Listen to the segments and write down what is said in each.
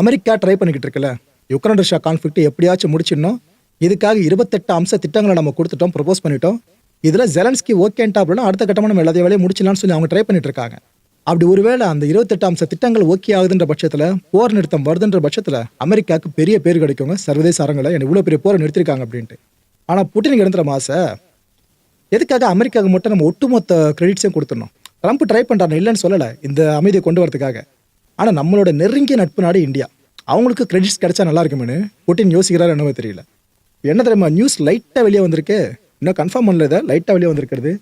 America try பண்ணிக்கிட்டு இருக்குல்ல. Ukraine Russia conflict எப்படியாச்சும் முடிச்சிடணும். இதுக்காக இருபத்தெட்டு அம்ச திட்டங்களை நம்ம கொடுத்துட்டோம் ப்ரொபோஸ் பண்ணிட்டோம். இதில் ஜெலன்ஸ்கி ஓகேன்ட்டா அப்படின்னா அடுத்த கட்டமாக நம்ம எல்லாத்தையும் வேலையை முடிச்சிடலாம்னு சொல்லி அவங்க ட்ரை பண்ணிட்டு இருக்காங்க. அப்படி ஒருவேளை அந்த இருபத்தெட்டு அம்ச திட்டங்கள் ஓகே ஆகுதுன்ற பட்சத்தில் போர் நிறுத்தம் வருதுன்ற பட்சத்தில் அமெரிக்காவுக்கு பெரிய பேர் கிடைக்குங்க. சர்வதேச அரங்கில் என்ன இவ்வளோ பெரிய போரை நிறுத்திருக்காங்க அப்படின்ட்டு. ஆனால் புட்டினுக்கு இடந்துற மாசை எதுக்காக அமெரிக்காவுக்கு மட்டும் நம்ம ஒட்டுமொத்த கிரெடிட்ஸையும் கொடுத்துடணும்? ட்ரம்ப் ட்ரை பண்ணுறாரு இல்லைன்னு சொல்லலை இந்த அமைதியை கொண்டு வரதுக்காக. ஆனால் நம்மளோட நெருங்கிய நட்பு நாடு இந்தியா. அவங்களுக்கு கிரெடிட்ஸ் கிடைச்சா நல்லா இருக்குமேனு புட்டின் யோசிக்கிறாரு என்னவோ தெரியல. என்ன தெரியுமா நியூஸ் லைட்டாக வெளியே வந்திருக்கு. இன்னும் கன்ஃபார்ம் பண்ணல இதை லைட்டாக வெளியே வந்திருக்கிறது.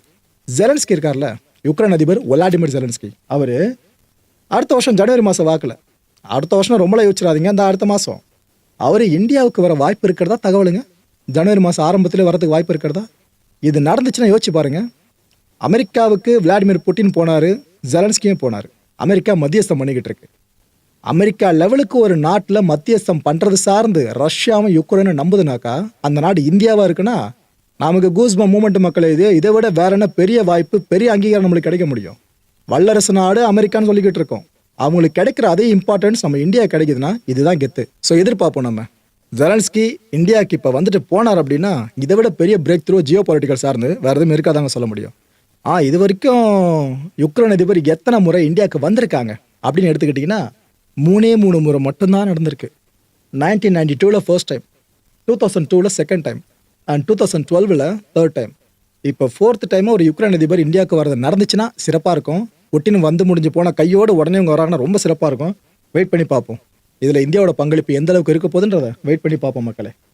ஜெலன்ஸ்கி இருக்கார்ல யுக்ரைன் அதிபர் ஒலாடிமிர் ஜெலன்ஸ்கி அவர் அடுத்த வருஷம் ஜனவரி மாதம் வாக்கில். அடுத்த வருஷம் ரொம்ப யோசிச்சிடாதீங்க அந்த அடுத்த மாதம் அவர் இந்தியாவுக்கு வர வாய்ப்பு இருக்கிறதா தகவலுங்க? ஜனவரி மாதம் ஆரம்பத்தில் வரதுக்கு வாய்ப்பு இருக்கிறதா? இது நடந்துச்சுன்னா யோசிச்சு பாருங்க. அமெரிக்காவுக்கு விளாடிமிர் புட்டின் போனார் ஜெலன்ஸ்கியும் போனார். அமெரிக்கா மத்தியஸ்தம் பண்ணிக்கிட்டு இருக்கு. அமெரிக்கா லெவலுக்கு ஒரு நாட்டில் மத்தியஸ்தம் பண்ணுறது சார்ந்து ரஷ்யாவும் யுக்ரைனும் நம்புதுனாக்கா அந்த நாடு இந்தியாவாக இருக்குன்னா நமக்கு கூஸ்ப மூமெண்ட் மக்கள் இது இதை விட வேற என்ன பெரிய வாய்ப்பு பெரிய அங்கீகாரம் நம்மளுக்கு கிடைக்க முடியும்? வல்லரசு நாடு அமெரிக்கான்னு சொல்லிக்கிட்டு இருக்கோம். அவங்களுக்கு கிடைக்கிற அதே இம்பார்ட்டன்ஸ் நம்ம இந்தியா கிடைக்குதுன்னா இதுதான் கெத்து. ஸோ எதிர்பார்ப்போம் நம்ம. ஜெலன்ஸ்கி இந்தியாவுக்கு இப்போ வந்துட்டு போனார் அப்படின்னா இதை விட பெரிய பிரேக் த்ரூ ஜியோ பொலிட்டிக்கல் சார்ந்து வேறு எதுவும் இருக்காதாங்க சொல்ல முடியும். ஆ இது வரைக்கும் யுக்ரைன் அதிபர் எத்தனை முறை இந்தியாவுக்கு வந்திருக்காங்க அப்படின்னு எடுத்துக்கிட்டிங்கன்னா மூணே மூணு முறை மட்டும்தான் நடந்திருக்கு. நைன்டீன் நைன்டி டூவில் ஃபர்ஸ்ட் டைம் டூ தௌசண்ட் டூவில் second time and two thousand டுவெல்வில் third time இப்போ ஃபோர்த் டைம் ஒரு யுக்ரைன் அதிபர் இந்தியாவுக்கு வரது நடந்துச்சுன்னா சிறப்பாக இருக்கும். ஒட்டின்னு வந்து முடிஞ்சு போனால் கையோடு உடனே இவங்க வராங்கன்னா ரொம்ப சிறப்பாக இருக்கும். வெயிட் பண்ணி பார்ப்போம். இதில் இந்தியாவோட பங்களிப்பு எந்த அளவுக்கு இருக்க போகுதுன்றதை வெயிட் பண்ணி பார்ப்போம் மக்களே.